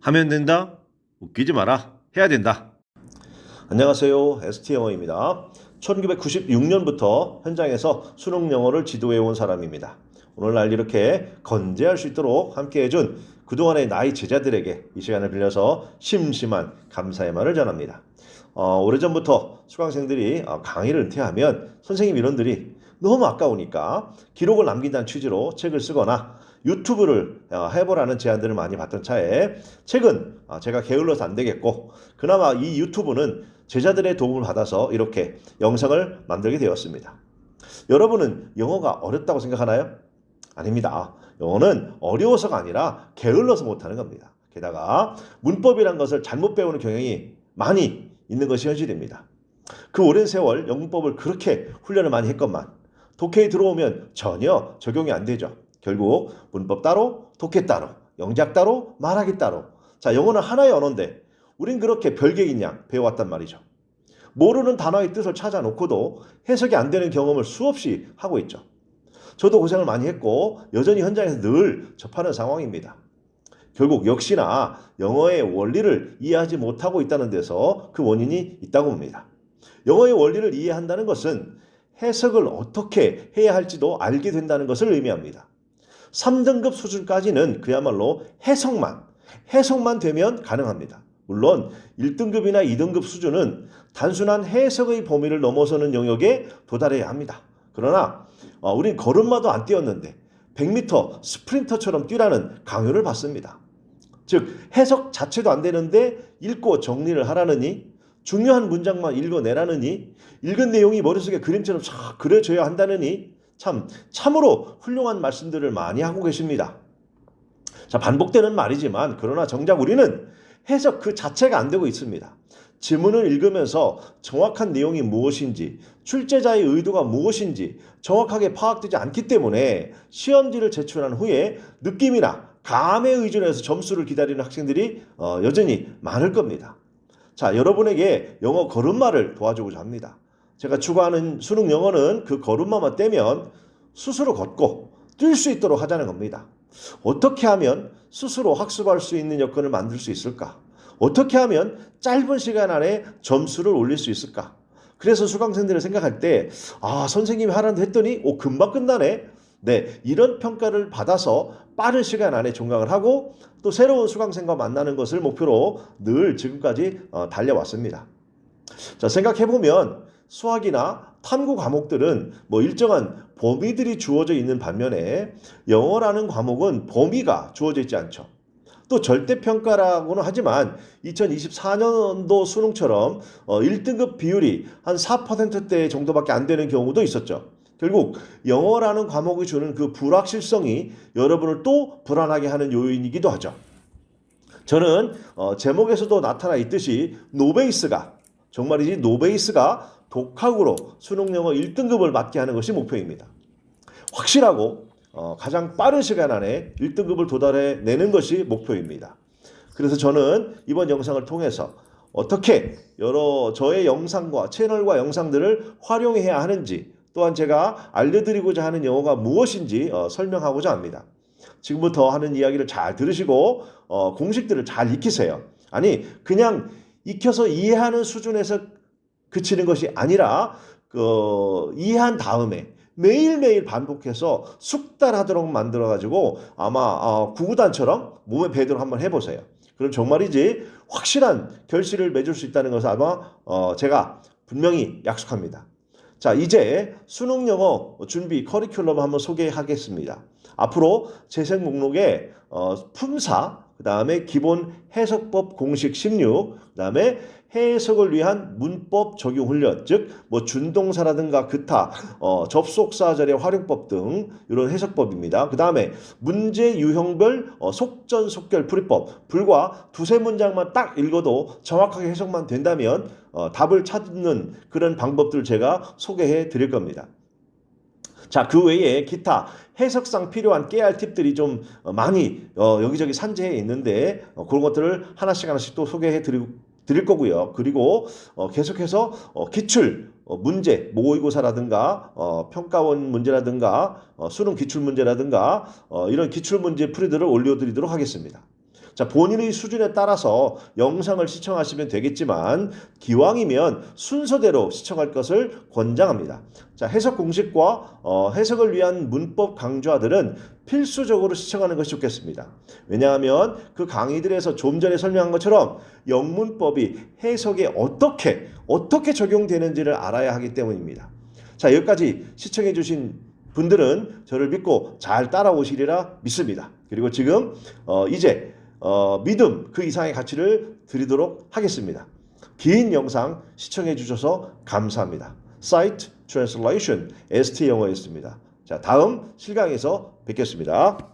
하면 된다. 웃기지 마라. 해야 된다. 안녕하세요. ST 영어입니다. 1996년부터 현장에서 수능 영어를 지도해 온 사람입니다. 오늘날 이렇게 건재할 수 있도록 함께 해준 그동안의 나이 제자들에게 이 시간을 빌려서 심심한 감사의 말을 전합니다. 어, 오래전부터 수강생들이 어, 강의를 은퇴하면 선생님 이론들이 너무 아까우니까 기록을 남긴다는 취지로 책을 쓰거나 유튜브를 어, 해보라는 제안들을 많이 받던 차에 책은 어, 제가 게을러서 안 되겠고 그나마 이 유튜브는 제자들의 도움을 받아서 이렇게 영상을 만들게 되었습니다. 여러분은 영어가 어렵다고 생각하나요? 아닙니다. 영어는 어려워서가 아니라 게을러서 못하는 겁니다. 게다가 문법이란 것을 잘못 배우는 경향이 많이 있는 것이 현실입니다. 그 오랜 세월 영문법을 그렇게 훈련을 많이 했건만 독해에 들어오면 전혀 적용이 안 되죠. 결국 문법 따로, 독해 따로, 영작 따로, 말하기 따로. 자, 영어는 하나의 언어인데 우린 그렇게 별개인 양 배워왔단 말이죠. 모르는 단어의 뜻을 찾아놓고도 해석이 안 되는 경험을 수없이 하고 있죠. 저도 고생을 많이 했고 여전히 현장에서 늘 접하는 상황입니다. 결국 역시나 영어의 원리를 이해하지 못하고 있다는 데서 그 원인이 있다고 봅니다. 영어의 원리를 이해한다는 것은 해석을 어떻게 해야 할지도 알게 된다는 것을 의미합니다. 3등급 수준까지는 그야말로 해석만, 해석만 되면 가능합니다. 물론 1등급이나 2등급 수준은 단순한 해석의 범위를 넘어서는 영역에 도달해야 합니다. 그러나 어, 우린 걸음마도 안 뛰었는데 100m 스프린터처럼 뛰라는 강요를 받습니다. 즉 해석 자체도 안 되는데 읽고 정리를 하라느니 중요한 문장만 읽어내라느니 읽은 내용이 머릿속에 그림처럼 쫙 그려져야 한다느니 참 참으로 훌륭한 말씀들을 많이 하고 계십니다. 자 반복되는 말이지만 그러나 정작 우리는 해석 그 자체가 안 되고 있습니다. 지문을 읽으면서 정확한 내용이 무엇인지, 출제자의 의도가 무엇인지 정확하게 파악되지 않기 때문에 시험지를 제출한 후에 느낌이나 감에 의존해서 점수를 기다리는 학생들이 어, 여전히 많을 겁니다. 자, 여러분에게 영어 걸음마를 도와주고자 합니다. 제가 추구하는 수능 영어는 그 걸음마만 떼면 스스로 걷고 뛸 수 있도록 하자는 겁니다. 어떻게 하면 스스로 학습할 수 있는 여건을 만들 수 있을까? 어떻게 하면 짧은 시간 안에 점수를 올릴 수 있을까? 그래서 수강생들을 생각할 때, 아, 선생님이 하라는 데 했더니, 오, 금방 끝나네? 네, 이런 평가를 받아서 빠른 시간 안에 종강을 하고 또 새로운 수강생과 만나는 것을 목표로 늘 지금까지 어, 달려왔습니다. 자, 생각해보면 수학이나 탐구 과목들은 뭐 일정한 범위들이 주어져 있는 반면에 영어라는 과목은 범위가 주어져 있지 않죠. 또 절대평가라고는 하지만 2024년도 수능처럼 1등급 비율이 한 4%대 정도밖에 안 되는 경우도 있었죠. 결국 영어라는 과목이 주는 그 불확실성이 여러분을 또 불안하게 하는 요인이기도 하죠. 저는 어, 제목에서도 나타나 있듯이 노베이스가 정말이지 노베이스가 독학으로 수능 영어 1등급을 맞게 하는 것이 목표입니다. 확실하고 어, 가장 빠른 시간 안에 1등급을 도달해 내는 것이 목표입니다. 그래서 저는 이번 영상을 통해서 어떻게 여러 저의 영상과 채널과 영상들을 활용해야 하는지 또한 제가 알려드리고자 하는 영어가 무엇인지 어, 설명하고자 합니다. 지금부터 하는 이야기를 잘 들으시고 어, 공식들을 잘 익히세요. 아니 그냥 익혀서 이해하는 수준에서 그치는 것이 아니라 그, 이해한 다음에 매일매일 반복해서 숙달하도록 만들어 가지고 아마 어, 구구단처럼 몸에 배도록 한번 해보세요. 그럼 정말이지 확실한 결실을 맺을 수 있다는 것을 아마 어, 제가 분명히 약속합니다. 자, 이제 수능 영어 준비 커리큘럼 한번 소개하겠습니다. 앞으로 재생 목록에 어, 품사, 그 다음에 기본 해석법 공식 16, 그 다음에 해석을 위한 문법 적용 훈련, 즉 뭐 준동사라든가 기타 어, 접속사 자리 활용법 등 이런 해석법입니다. 그 다음에 문제 유형별 어, 속전속결 풀이법, 불과 두세 문장만 딱 읽어도 정확하게 해석만 된다면 어, 답을 찾는 그런 방법들 제가 소개해 드릴 겁니다. 자, 그 외에 기타 해석상 필요한 깨알 팁들이 좀 많이 어, 여기저기 산재해 있는데 어, 그런 것들을 하나씩 하나씩 또 소개해 드리고 드릴 거고요. 그리고 어, 계속해서 어, 기출 어, 문제, 모의고사라든가 어, 평가원 문제라든가 어, 수능 기출 문제라든가 어, 이런 기출 문제 풀이들을 올려드리도록 하겠습니다. 자, 본인의 수준에 따라서 영상을 시청하시면 되겠지만 기왕이면 순서대로 시청할 것을 권장합니다. 자, 해석 공식과 어, 해석을 위한 문법 강좌들은 필수적으로 시청하는 것이 좋겠습니다. 왜냐하면 그 강의들에서 좀 전에 설명한 것처럼 영문법이 해석에 어떻게 어떻게 적용되는지를 알아야 하기 때문입니다. 자, 여기까지 시청해 주신 분들은 저를 믿고 잘 따라오시리라 믿습니다. 그리고 지금 어, 이제 어, 믿음 그 이상의 가치를 드리도록 하겠습니다. 긴 영상 시청해 주셔서 감사합니다. 사이트 트랜슬레이션 ST 영어였습니다. 자, 다음 실강에서 뵙겠습니다.